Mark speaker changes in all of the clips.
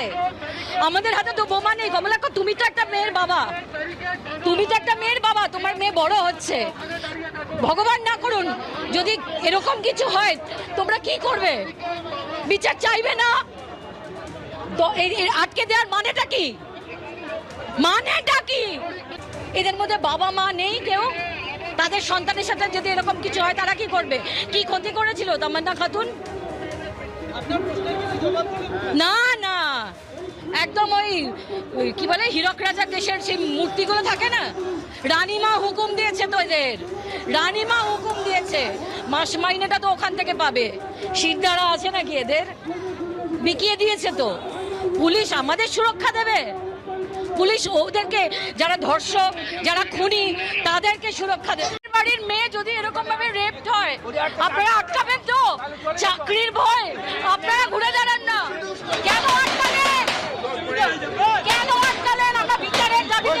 Speaker 1: হাতে। আমাদের হাতে তো বোমা নেই। কমলাক্ষ তুমি তো একটা মেয়ের বাবা। তুমি তো একটা মেয়ের বাবা, তোমার মেয়ে বড় হচ্ছে। ভগবান না করুন, যদি এরকম কিছু হয়, তোমরা কি করবে? বিচার চাইবে না? আটকে দেওয়ার মানেটা কি? মানেটা কি? এদের মধ্যে বাবা মা নেই কেউ। তাদের সন্তানের সাথে যদি এরকম কিছু হয়, তারা কি করবে? কি ক্ষতি করেছিল, তামান্না খাতুন? না একদম ওই কি বলে, হীরক রাজার দেশের সেই মূর্তিগুলো থাকে না? রানীমা হুকুম দিয়েছে তো এদের। রানীমা হুকুম দিয়েছে। মাস মাইনেটা তো ওখান থেকে পাবে। শিরদাঁড়া আছে নাকি এদের? বিকিয়ে দিয়েছে তো। পুলিশ আমাদের সুরক্ষা দেবে। পুলিশ ওদেরকে, যারা ধর্ষক, যারা খুনি, তাদেরকে সুরক্ষা দেবে। বাড়ির মেয়ে যদি এরকম ভাবে রেপড হয়, আপনারা আটকাবেন তো চাকরির ভয় আপনারা ঘুরে দাঁড়ান না কেন আটকালেন কেন আটকালেন আমরা বিচারের দাবিতে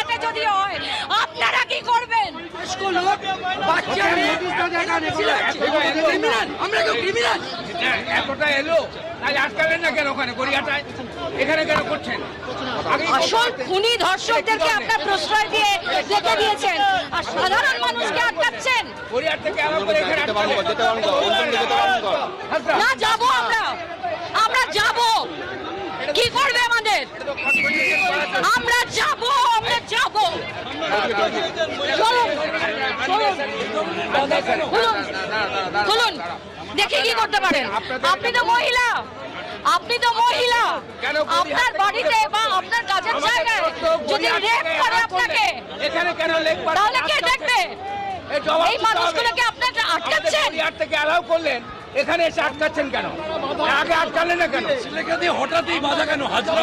Speaker 1: সাথে যদি হয় আপনারা কি করবেন?
Speaker 2: এতটা এলো আজ আটকালেন না কেন ওখানে গড়িয়াটায় এখানে কেন করছেন আগে
Speaker 1: আসল খুনি ধর্ষকদেরকে আপনার প্রশ্রয় দিয়ে রেখে দিয়েছেন। আর সাধারণ মানুষকে আটকাচ্ছেন।
Speaker 2: গড়িয়ার থেকে করে এখানে
Speaker 1: না যাব আমরা আমরা যাব কি করবে আমাদের আমরা যাব আমরা যাব চলুন চলুন খুলুন দেখি কি করতে পারেন। আপনি তো মহিলা। আপনি তো মহিলা। আপনার বাড়িতে বা আপনার কাজের জায়গায় যদি রেপ করে আপনাকে
Speaker 2: এখানে কেন লেগ
Speaker 1: তাহলে কে দেখবে?
Speaker 2: এই।
Speaker 1: মানুষগুলোকে আপনারা আটকাচ্ছেন।
Speaker 2: থেকে অ্যালাউ করলেন এখানে এসে আটকাচ্ছেন কেন? আগে আটকালেন না কেন?
Speaker 3: হঠাৎই বাধা কেন? হাজরা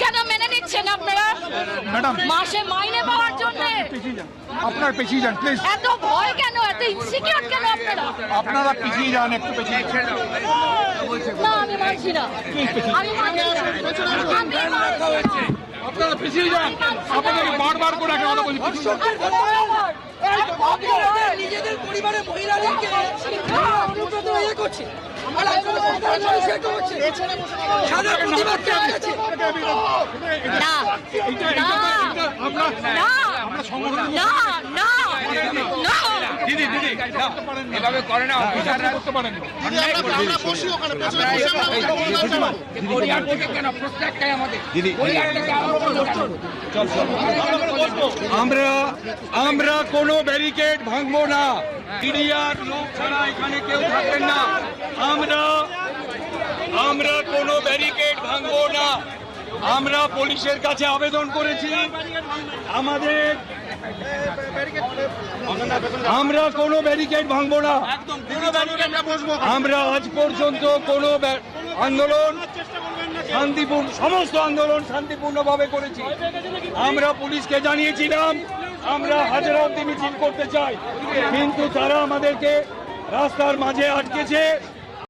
Speaker 1: কেন মেনে নিচ্ছেন আপনারা?
Speaker 3: ম্যাডাম।
Speaker 1: মাসে মাইনে পাওয়ার জন্য?
Speaker 3: পিছিয়ে যান। আপনার পিছিয়ে যান প্লিজ
Speaker 1: এত ভয় কেন? এত ইনসিকিউর কেন আপনারা?
Speaker 3: আপনারা পিছিয়ে যান একটু পিছিয়ে যান।
Speaker 1: না আমি মানছি না। আমি মানছি না।
Speaker 3: আপনারা পিছিয়ে যান। আপনাদের বারবার করে একটা কথা বলছি
Speaker 4: নিজেদের পরিবারের মহিলাদেরকে অনুব্রত ইয়ে করছে।
Speaker 1: না না না না,
Speaker 5: আমরা আমরা
Speaker 2: কোনো
Speaker 3: ব্যারিকেড ভাঙবো না। মিডিয়ার লোক ছাড়া এখানে কেউ থাকবেন না। আমরা আমরা কোনো ব্যারিকেড ভাঙবো না। আমরা পুলিশের কাছে আবেদন করেছি। আমাদের আমরা কোনো ব্যারিকেড ভাঙবো না। আমরা আজ পর্যন্ত কোনো আন্দোলন শান্তিপূর্ণ সমস্ত আন্দোলন শান্তিপূর্ণভাবে করেছি। আমরা পুলিশকে জানিয়েছিলাম, আমরা হাজারা অব্দি মিছিল করতে চাই। কিন্তু তারা আমাদেরকে রাস্তার মাঝে আটকেছে।